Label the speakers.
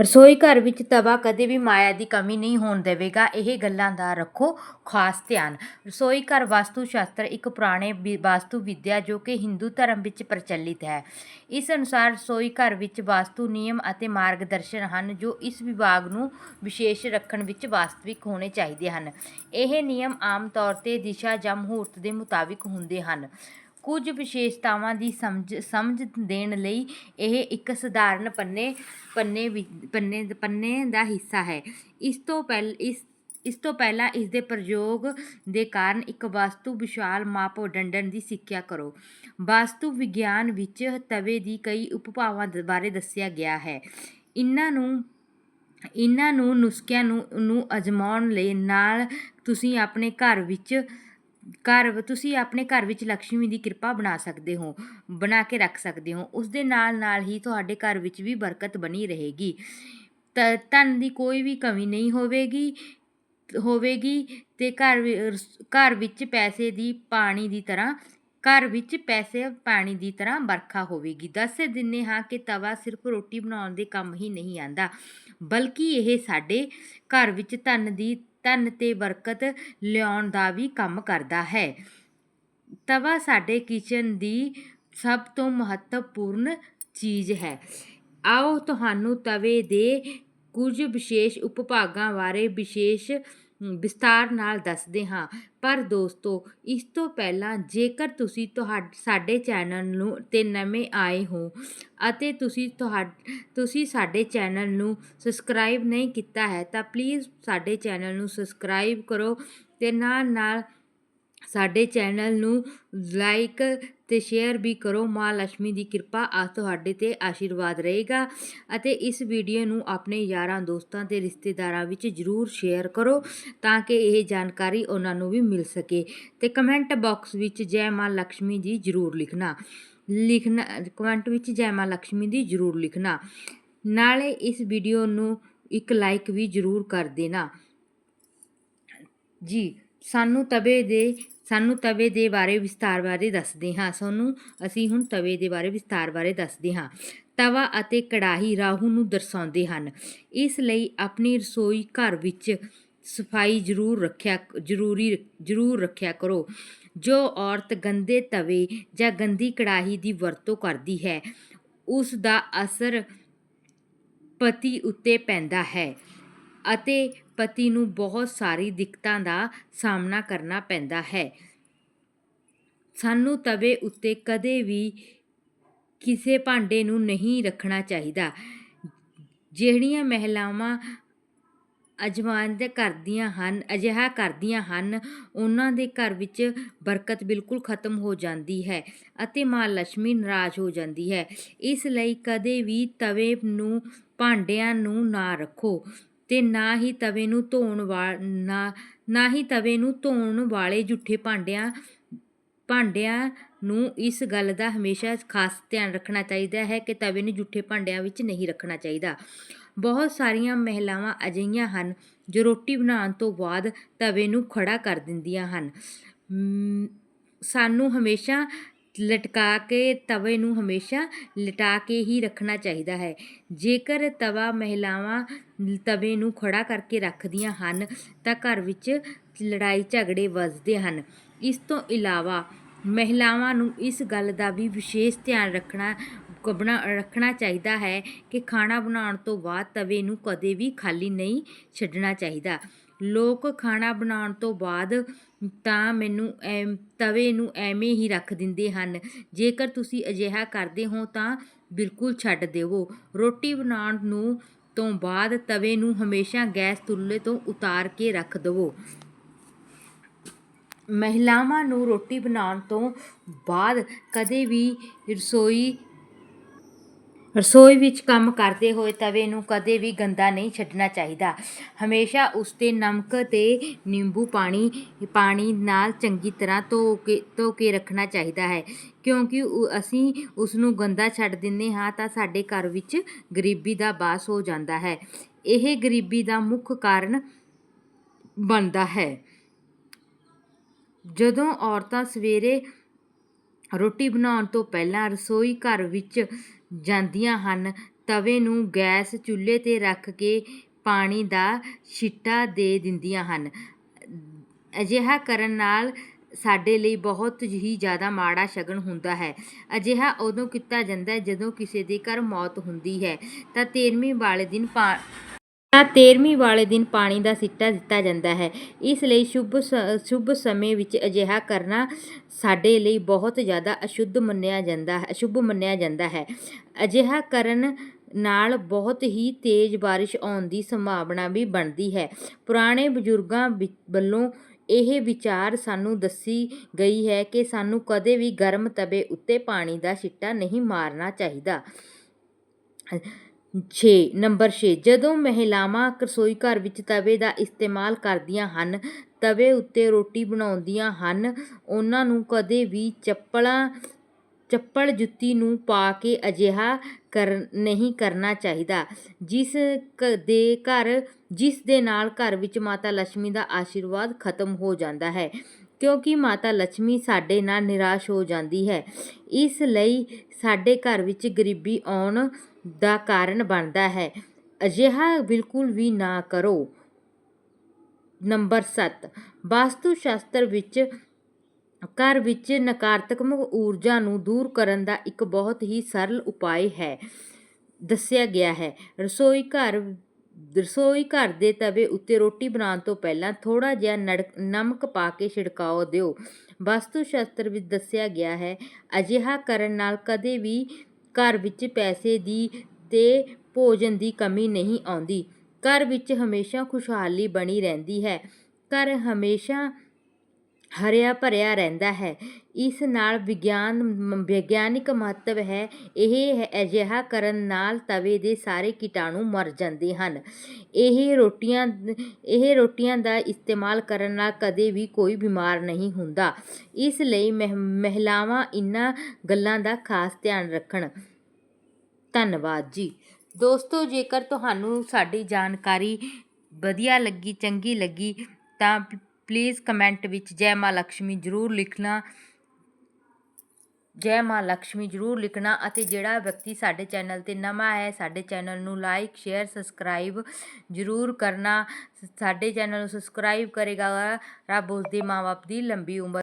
Speaker 1: ਰਸੋਈ ਘਰ ਵਿੱਚ ਤਵਾ ਕਦੇ ਵੀ ਮਾਇਆ ਦੀ ਕਮੀ ਨਹੀਂ ਹੋਣ ਦੇਵੇਗਾ। ਇਹ ਗੱਲਾਂ ਦਾ ਰੱਖੋ ਖਾਸ ਧਿਆਨ। ਰਸੋਈ ਘਰ ਵਾਸਤੂ ਸ਼ਾਸਤਰ ਇੱਕ ਪੁਰਾਣੇ ਵਿ- ਵਾਸਤੂ ਵਿਦਿਆ ਜੋ ਕਿ ਹਿੰਦੂ ਧਰਮ ਵਿੱਚ ਪ੍ਰਚਲਿਤ ਹੈ। ਇਸ ਅਨੁਸਾਰ ਰਸੋਈ ਘਰ ਵਿੱਚ ਵਾਸਤੂ ਨਿਯਮ ਅਤੇ ਮਾਰਗਦਰਸ਼ਨ ਹਨ ਜੋ ਇਸ ਵਿਭਾਗ ਨੂੰ ਵਿਸ਼ੇਸ਼ ਰੱਖਣ ਵਿੱਚ ਵਾਸਤਵਿਕ ਹੋਣੇ ਚਾਹੀਦੇ ਹਨ। ਇਹ ਨਿਯਮ ਆਮ ਤੌਰ ਤੇ ਦਿਸ਼ਾ ਜਾਂ ਮੁਹੂਰਤ ਦੇ ਮੁਤਾਬਿਕ ਹੁੰਦੇ ਹਨ। ਕੁਝ ਵਿਸ਼ੇਸ਼ਤਾਵਾਂ ਦੀ ਸਮਝ ਸਮਝ ਦੇਣ ਲਈ ਇਹ ਇੱਕ ਸਧਾਰਨ ਪੰਨੇ ਪੰਨੇ ਵਿ- ਪੰਨੇ ਪੰਨੇ ਦਾ ਹਿੱਸਾ ਹੈ। ਇਸ ਤੋਂ ਪਹਿਲ, ਇਸ ਇਸ ਤੋਂ ਪਹਿਲਾਂ ਇਸ ਦੇ ਪ੍ਰਯੋਗ ਦੇ ਕਾਰਨ ਇੱਕ ਵਾਸਤੂ ਵਿਸ਼ਾਲ ਮਾਪ ਮਾਪਦੰਡਾਂ ਦੀ ਸਿੱਖਿਆ ਕਰੋ। ਵਾਸਤੂ ਵਿਗਿਆਨ ਵਿੱਚ ਤਵੇ ਦੀ ਕਈ ਉਪਭਾਵਾਂ ਬਾਰੇ ਦੱਸਿਆ ਗਿਆ ਹੈ। ਇਹਨਾਂ ਨੂੰ ਇਹਨਾਂ ਨੂੰ ਨੁਸਖਿਆਂ ਨੂੰ ਨੂੰ ਅਜਮਾਉਣ ਲਈ ਨਾਲ ਤੁਸੀਂ ਆਪਣੇ ਘਰ ਵਿੱਚ ਘਰ ਤੁਸੀਂ ਆਪਣੇ ਘਰ ਵਿੱਚ ਲక్ష్ਮੀ ਦੀ ਕਿਰਪਾ ਬਣਾ ਸਕਦੇ ਹੋ, ਬਣਾ ਕੇ ਰੱਖ ਸਕਦੇ ਹੋ, ਉਸ ਦੇ ਨਾਲ ਨਾਲ ਹੀ ਤੁਹਾਡੇ ਘਰ ਵਿੱਚ ਵੀ ਬਰਕਤ ਬਣੀ ਰਹੇਗੀ। ਧਨ ਦੀ ਕੋਈ ਵੀ ਕਮੀ ਨਹੀਂ ਹੋਵੇਗੀ ਹੋਵੇਗੀ ਤੇ ਘਰ ਘਰ ਵਿੱਚ ਪੈਸੇ ਦੀ ਪਾਣੀ ਦੀ ਤਰ੍ਹਾਂ, ਘਰ ਵਿੱਚ ਪੈਸੇ ਪਾਣੀ ਦੀ ਤਰ੍ਹਾਂ ਵਰਖਾ ਹੋਵੇਗੀ। ਦੱਸ ਦਿੰਨੇ ਹਾਂ ਕਿ ਤਵਾ ਸਿਰਫ ਰੋਟੀ ਬਣਾਉਣ ਦੇ ਕੰਮ ਹੀ ਨਹੀਂ ਆਂਦਾ ਬਲਕਿ ਇਹ ਸਾਡੇ ਘਰ ਵਿੱਚ ਧਨ ਦੀ ਧਨ ਤੇ ਬਰਕਤ ਲਿਆਉਣ ਦਾ ਵੀ ਕੰਮ ਕਰਦਾ ਹੈ। ਤਵਾ ਸਾਡੇ ਕਿਚਨ ਦੀ ਸਭ ਤੋਂ ਮਹੱਤਵਪੂਰਨ ਚੀਜ਼ ਹੈ। ਆਓ ਤੁਹਾਨੂੰ ਤਵੇ ਦੇ ਕੁਝ ਵਿਸ਼ੇਸ਼ ਉਪਭਾਗਾਂ ਬਾਰੇ ਵਿਸ਼ੇਸ਼ ਵਿਸਤਾਰ ਨਾਲ ਦੱਸਦੇ ਹਾਂ। ਪਰ ਦੋਸਤੋ, ਇਸ ਤੋਂ ਪਹਿਲਾਂ ਜੇਕਰ ਤੁਸੀਂ ਤੁਹਾਡ, ਸਾਡੇ ਚੈਨਲ ਨੂੰ ਤੇ ਨਵੇਂ ਆਏ ਹੋ ਅਤੇ ਤੁਸੀਂ ਤੁਹਾਡ, ਤੁਸੀਂ ਸਾਡੇ ਚੈਨਲ ਨੂੰ ਸਬਸਕ੍ਰਾਈਬ ਨਹੀਂ ਕੀਤਾ ਹੈ, ਤਾਂ ਪਲੀਜ਼ ਸਾਡੇ ਚੈਨਲ ਨੂੰ ਸਬਸਕ੍ਰਾਈਬ ਕਰੋ ਤੇ ਨਾਲ ਨਾਲ ਸਾਡੇ ਚੈਨਲ ਨੂੰ ਲਾਈਕ ਅਤੇ ਸ਼ੇਅਰ ਵੀ ਕਰੋ। ਮਾਂ ਲక్ష్ਮੀ ਦੀ ਕਿਰਪਾ ਆ ਤੁਹਾਡੇ 'ਤੇ ਆਸ਼ੀਰਵਾਦ ਰਹੇਗਾ ਅਤੇ ਇਸ ਵੀਡੀਓ ਨੂੰ ਆਪਣੇ ਯਾਰਾਂ ਦੋਸਤਾਂ ਤੇ ਰਿਸ਼ਤੇਦਾਰਾਂ ਵਿੱਚ ਜ਼ਰੂਰ ਸ਼ੇਅਰ ਕਰੋ ਤਾਂ ਕਿ ਇਹ ਜਾਣਕਾਰੀ ਉਹਨਾਂ ਨੂੰ ਵੀ ਮਿਲ ਸਕੇ। ਤੇ ਕਮੈਂਟ ਬਾਕਸ ਵਿੱਚ ਜੈ ਮਾਂ ਲక్ష్ਮੀ ਜੀ ਜ਼ਰੂਰ ਲਿਖਣਾ। ਲਿਖਣਾ ਕਮੈਂਟ ਵਿੱਚ ਜੈ ਮਾਂ ਲక్ష్ਮੀ ਦੀ ਜ਼ਰੂਰ ਲਿਖਣਾ। ਨਾਲੇ ਇਸ ਵੀਡੀਓ ਨੂੰ ਇੱਕ ਲਾਈਕ ਵੀ ਜ਼ਰੂਰ ਕਰ ਦੇਣਾ। ਜੀ। ਸਾਨੂੰ ਤਵੇ ਦੇ, ਸਾਨੂੰ ਤਵੇ ਦੇ ਬਾਰੇ ਵਿਸਥਾਰ ਬਾਰੇ ਦੱਸਦੇ ਹਾਂ। ਸਾਨੂੰ ਅਸੀਂ ਹੁਣ ਤਵੇ ਦੇ ਬਾਰੇ ਵਿਸਥਾਰ ਬਾਰੇ ਦੱਸਦੇ ਹਾਂ। ਤਵਾ ਅਤੇ ਕੜਾਹੀ ਰਾਹੂ ਨੂੰ ਦਰਸਾਉਂਦੇ ਹਨ। ਇਸ ਲਈ ਆਪਣੀ ਰਸੋਈ ਘਰ ਵਿੱਚ ਸਫ਼ਾਈ ਜ਼ਰੂਰ ਰੱਖਿਆ, ਜ਼ਰੂਰੀ, ਜ਼ਰੂਰ ਰੱਖਿਆ ਕਰੋ। ਜੋ ਔਰਤ ਗੰਦੇ ਤਵੇ ਜਾਂ ਗੰਦੀ ਕੜਾਹੀ ਦੀ ਵਰਤੋਂ ਕਰਦੀ ਹੈ, ਉਸ ਦਾ ਅਸਰ ਪਤੀ ਉੱਤੇ ਪੈਂਦਾ ਹੈ ਅਤੇ ਪਤੀ ਨੂੰ ਬਹੁਤ ਸਾਰੀ ਦਿੱਕਤਾਂ ਦਾ ਸਾਹਮਣਾ ਕਰਨਾ ਪੈਂਦਾ ਹੈ। ਸਾਨੂੰ ਤਵੇ ਉੱਤੇ ਕਦੇ ਵੀ ਕਿਸੇ ਭਾਂਡੇ ਨੂੰ ਨਹੀਂ ਰੱਖਣਾ ਚਾਹੀਦਾ। ਜਿਹੜੀਆਂ ਮਹਿਲਾਵਾਂ ਅਜਮਾਇਸ਼ ਕਰਦੀਆਂ ਹਨ, ਅਜਿਹਾ ਕਰਦੀਆਂ ਹਨ, ਉਹਨਾਂ ਦੇ ਘਰ ਵਿੱਚ ਬਰਕਤ ਬਿਲਕੁਲ ਖਤਮ ਹੋ ਜਾਂਦੀ ਹੈ ਅਤੇ ਮਾਂ ਲక్ష్ਮੀ ਨਾਰਾਜ਼ ਹੋ ਜਾਂਦੀ ਹੈ। ਇਸ ਲਈ ਕਦੇ ਵੀ ਤਵੇ ਨੂੰ, ਭਾਂਡਿਆਂ ਨੂੰ ਨਾ ਰੱਖੋ। ਤੇ ਨਾ ਹੀ ਤਵੇ ਨੂੰ ਧੋਣ ਵਾ, ਨਾ ਨਾ ਹੀ ਤਵੇ ਨੂੰ ਧੋਣ ਵਾਲੇ ਜੂਠੇ ਭਾਂਡਿਆਂ ਭਾਂਡਿਆਂ ਨੂੰ ਇਸ ਗੱਲ ਦਾ ਹਮੇਸ਼ਾ ਖਾਸ ਧਿਆਨ ਰੱਖਣਾ ਚਾਹੀਦਾ ਹੈ ਕਿ ਤਵੇ ਨੂੰ ਜੂਠੇ ਭਾਂਡਿਆਂ ਵਿੱਚ ਨਹੀਂ ਰੱਖਣਾ ਚਾਹੀਦਾ। ਬਹੁਤ ਸਾਰੀਆਂ ਮਹਿਲਾਵਾਂ ਅਜਿਹੀਆਂ ਹਨ ਜੋ ਰੋਟੀ ਬਣਾਉਣ ਤੋਂ ਬਾਅਦ ਤਵੇ ਨੂੰ ਖੜਾ ਕਰ ਦਿੰਦੀਆਂ ਹਨ। ਸਾਨੂੰ ਹਮੇਸ਼ਾ ਲਟਕਾ ਕੇ ਤਵੇ ਨੂੰ ਹਮੇਸ਼ਾ ਲਟਾ ਕੇ ਹੀ ਰੱਖਣਾ ਚਾਹੀਦਾ ਹੈ। ਜੇਕਰ ਤਵਾ ਮਹਿਲਾਵਾਂ ਤਵੇ ਨੂੰ ਖੜਾ ਕਰਕੇ ਰੱਖਦੀਆਂ ਹਨ, ਤਾਂ ਘਰ ਵਿੱਚ ਲੜਾਈ ਝਗੜੇ ਵੱਜਦੇ ਹਨ। ਇਸ ਤੋਂ ਇਲਾਵਾ ਮਹਿਲਾਵਾਂ ਨੂੰ ਇਸ ਗੱਲ ਦਾ ਵੀ ਵਿਸ਼ੇਸ਼ ਧਿਆਨ ਰੱਖਣਾ ਬਣਾ ਰੱਖਣਾ ਚਾਹੀਦਾ ਹੈ ਕਿ ਖਾਣਾ ਬਣਾਉਣ ਤੋਂ ਬਾਅਦ ਤਵੇ ਨੂੰ ਕਦੇ ਵੀ ਖਾਲੀ ਨਹੀਂ ਛੱਡਣਾ ਚਾਹੀਦਾ। ਲੋਕ ਖਾਣਾ ਬਣਾਉਣ ਤੋਂ ਬਾਅਦ ਤਾਂ ਮੈਨੂੰ ਐਮ, ਤਵੇ ਨੂੰ ਐਵੇਂ ਹੀ ਰੱਖ ਦਿੰਦੇ ਹਨ। ਜੇਕਰ ਤੁਸੀਂ ਅਜਿਹਾ ਕਰਦੇ ਹੋ ਤਾਂ ਬਿਲਕੁਲ ਛੱਡ ਦੇਵੋ। ਰੋਟੀ ਬਣਾਉਣ ਨੂੰ ਤੋਂ ਬਾਅਦ ਤਵੇ ਨੂੰ ਹਮੇਸ਼ਾ ਗੈਸ ਚੁੱਲ੍ਹੇ ਤੋਂ ਉਤਾਰ ਕੇ ਰੱਖ ਦੇਵੋ। ਮਹਿਲਾਵਾਂ ਨੂੰ ਰੋਟੀ ਬਣਾਉਣ ਤੋਂ ਬਾਅਦ ਕਦੇ ਵੀ ਰਸੋਈ ਰਸੋਈ ਵਿੱਚ ਕੰਮ ਕਰਦੇ ਹੋਏ ਤਵੇ ਨੂੰ ਕਦੇ ਵੀ ਗੰਦਾ ਨਹੀਂ ਛੱਡਣਾ ਚਾਹੀਦਾ। ਹਮੇਸ਼ਾ ਉਸ 'ਤੇ ਨਮਕ ਅਤੇ ਨਿੰਬੂ ਪਾਣੀ ਪਾਣੀ ਨਾਲ ਚੰਗੀ ਤਰ੍ਹਾਂ ਧੋ ਕੇ ਧੋ ਕੇ ਰੱਖਣਾ ਚਾਹੀਦਾ ਹੈ। ਕਿਉਂਕਿ ਅਸੀਂ ਉਸ ਨੂੰ ਗੰਦਾ ਛੱਡ ਦਿੰਦੇ ਹਾਂ ਤਾਂ ਸਾਡੇ ਘਰ ਵਿੱਚ ਗਰੀਬੀ ਦਾ ਬਾਸ ਹੋ ਜਾਂਦਾ ਹੈ। ਇਹ ਗਰੀਬੀ ਦਾ ਮੁੱਖ ਕਾਰਨ ਬਣਦਾ ਹੈ। ਜਦੋਂ ਔਰਤਾਂ ਸਵੇਰੇ ਰੋਟੀ ਬਣਾਉਣ ਤੋਂ ਪਹਿਲਾਂ ਰਸੋਈ ਘਰ ਵਿੱਚ ਜਾਂਦੀਆਂ ਹਨ। ਤਵੇ ਨੂੰ ਗੈਸ ਚੁੱਲ੍ਹੇ 'ਤੇ ਰੱਖ ਕੇ ਪਾਣੀ ਦਾ ਛਿੱਟਾ ਦੇ ਦਿੰਦੀਆਂ ਹਨ। ਅਜਿਹਾ ਕਰਨ ਨਾਲ ਸਾਡੇ ਲਈ ਬਹੁਤ ਹੀ ਜ਼ਿਆਦਾ ਮਾੜਾ ਸ਼ਗਨ ਹੁੰਦਾ ਹੈ। ਅਜਿਹਾ ਉਦੋਂ ਕੀਤਾ ਜਾਂਦਾ ਜਦੋਂ ਕਿਸੇ ਦੇ ਘਰ ਮੌਤ ਹੁੰਦੀ ਹੈ ਤਾਂ ਤੇਰ੍ਹਵੀਂ ਵਾਲੇ ਦਿਨ ਪਾ ਤਾਂ ਤੇਰ੍ਹਵੀਂ ਵਾਲੇ ਦਿਨ ਪਾਣੀ ਦਾ ਸਿੱਟਾ ਦਿੱਤਾ ਜਾਂਦਾ ਹੈ। ਇਸ ਲਈ ਸ਼ੁਭ ਸ- ਸ਼ੁਭ ਸਮੇਂ ਵਿੱਚ ਅਜਿਹਾ ਕਰਨਾ ਸਾਡੇ ਲਈ ਬਹੁਤ ਜ਼ਿਆਦਾ ਅਸ਼ੁੱਧ ਮੰਨਿਆ ਜਾਂਦਾ ਹੈ ਅਸ਼ੁਭ ਮੰਨਿਆ ਜਾਂਦਾ ਹੈ। ਅਜਿਹਾ ਕਰਨ ਨਾਲ ਬਹੁਤ ਹੀ ਤੇਜ਼ ਬਾਰਿਸ਼ ਆਉਣ ਦੀ ਸੰਭਾਵਨਾ ਵੀ ਬਣਦੀ ਹੈ। ਪੁਰਾਣੇ ਬਜ਼ੁਰਗਾਂ ਵਿ- ਵੱਲੋਂ ਇਹ ਵਿਚਾਰ ਸਾਨੂੰ ਦੱਸੀ ਗਈ ਹੈ ਕਿ ਸਾਨੂੰ ਕਦੇ ਵੀ ਗਰਮ ਤਵੇ ਉੱਤੇ ਪਾਣੀ ਦਾ ਛਿੱਟਾ ਨਹੀਂ ਮਾਰਨਾ ਚਾਹੀਦਾ। 6 ਨੰਬਰ 6 ਜਦੋਂ ਮਹਿਲਾਵਾਂ ਰਸੋਈ ਘਰ ਵਿੱਚ ਤਵੇ ਦਾ ਇਸਤੇਮਾਲ ਕਰਦੀਆਂ ਹਨ, ਤਵੇ ਉੱਤੇ ਰੋਟੀ ਬਣਾਉਂਦੀਆਂ ਹਨ, ਉਹਨਾਂ ਨੂੰ ਕਦੇ ਵੀ ਚੱਪਲਾਂ, ਚੱਪਲ ਜੁੱਤੀ ਨੂੰ ਪਾ ਕੇ ਅਜਿਹਾ ਕਰ, ਨਹੀਂ ਕਰਨਾ ਚਾਹੀਦਾ। ਜਿਸ ਕ- ਦੇ ਘਰ, ਜਿਸ ਦੇ ਨਾਲ ਘਰ ਵਿੱਚ ਮਾਤਾ ਲక్ష్ਮੀ ਦਾ ਆਸ਼ੀਰਵਾਦ ਖਤਮ ਹੋ ਜਾਂਦਾ ਹੈ। ਕਿਉਂਕਿ ਮਾਤਾ ਲక్ష్ਮੀ ਸਾਡੇ ਨਾਲ ਨਿਰਾਸ਼ ਹੋ ਜਾਂਦੀ ਹੈ। ਇਸ ਲਈ ਸਾਡੇ ਘਰ ਵਿੱਚ ਗਰੀਬੀ ਆਉਣ ਦਾ ਕਾਰਨ ਬਣਦਾ ਹੈ। ਅਜਿਹਾ ਬਿਲਕੁਲ ਵੀ ਨਾ ਕਰੋ। ਨੰਬਰ 7 ਵਾਸਤੂ ਸ਼ਾਸਤਰ ਵਿੱਚ ਘਰ ਵਿੱਚ ਨਕਾਰਾਤਮਕ ਊਰਜਾ ਨੂੰ ਦੂਰ ਕਰਨ ਦਾ ਇੱਕ ਬਹੁਤ ਹੀ ਸਰਲ ਉਪਾਅ ਹੈ। ਦੱਸਿਆ ਗਿਆ ਹੈ। ਰਸੋਈ ਘਰ ਰਸੋਈ ਘਰ ਦੇ ਤਵੇ ਉੱਤੇ ਰੋਟੀ ਬਣਾਉਣ ਤੋਂ ਪਹਿਲਾਂ ਥੋੜਾ ਜਿਹਾ ਨੜਕ- ਨਮਕ ਪਾ ਕੇ ਛਿੜਕਾਓ ਦਿਓ। ਵਾਸਤੂ ਸ਼ਾਸਤਰ ਵਿੱਚ ਦੱਸਿਆ ਗਿਆ ਹੈ, ਅਜਿਹਾ ਕਰਨ ਨਾਲ ਕਦੇ ਵੀ ਘਰ ਵਿੱਚ ਪੈਸੇ ਦੀ ਤੇ ਭੋਜਨ ਦੀ ਕਮੀ ਨਹੀਂ ਆਉਂਦੀ। ਘਰ ਵਿੱਚ ਹਮੇਸ਼ਾ ਖੁਸ਼ਹਾਲੀ ਬਣੀ ਰਹਿੰਦੀ ਹੈ। ਘਰ ਹਮੇਸ਼ਾ ਹਰਿਆ ਭਰਿਆ ਰਹਿੰਦਾ ਹੈ। ਇਸ ਨਾਲ ਵਿਗਿਆਨ ਵਿਗਿਆਨਿਕ ਮਹੱਤਵ ਹੈ। ਇਹ ਅਜਿਹਾ ਕਰਨ ਨਾਲ ਤਵੇ ਦੇ ਸਾਰੇ ਕੀਟਾਣੂ ਮਰ ਜਾਂਦੇ ਹਨ। ਇਹ ਰੋਟੀਆਂ ਇਹ ਰੋਟੀਆਂ ਦਾ ਇਸਤੇਮਾਲ ਕਰਨ ਨਾਲ ਕਦੇ ਵੀ ਕੋਈ ਬਿਮਾਰ ਨਹੀਂ ਹੁੰਦਾ। ਇਸ ਲਈ ਮਹਿ- ਮਹਿਲਾਵਾਂ ਇਹਨਾਂ ਗੱਲਾਂ ਦਾ ਖਾਸ ਧਿਆਨ ਰੱਖਣ। ਧੰਨਵਾਦ ਜੀ। ਦੋਸਤੋ, ਜੇਕਰ ਤੁਹਾਨੂੰ ਸਾਡੀ ਜਾਣਕਾਰੀ ਵਧੀਆ ਲੱਗੀ, ਚੰਗੀ ਲੱਗੀ, ਤਾਂ ਪਲੀਜ਼ ਕਮੈਂਟ ਵਿੱਚ ਜੈ ਮਾਂ ਲక్ష్ਮੀ ਜ਼ਰੂਰ ਲਿਖਣਾ। ਜੈ ਮਾਂ ਲక్ష్ਮੀ ਜਰੂਰ ਲਿਖਣਾ ਅਤੇ ਜਿਹੜਾ ਵਿਅਕਤੀ ਸਾਡੇ ਚੈਨਲ ਤੇ ਨਵਾਂ ਹੈ, ਸਾਡੇ ਚੈਨਲ ਨੂੰ ਲਾਈਕ ਸ਼ੇਅਰ ਸਬਸਕ੍ਰਾਈਬ ਜਰੂਰ ਕਰਨਾ। ਸਾਡੇ ਚੈਨਲ ਨੂੰ ਸਬਸਕ੍ਰਾਈਬ ਕਰੇਗਾ, ਰੱਬ ਉਸ ਦੇ ਮਾਪੇ ਦੀ ਲੰਬੀ ਉਮਰ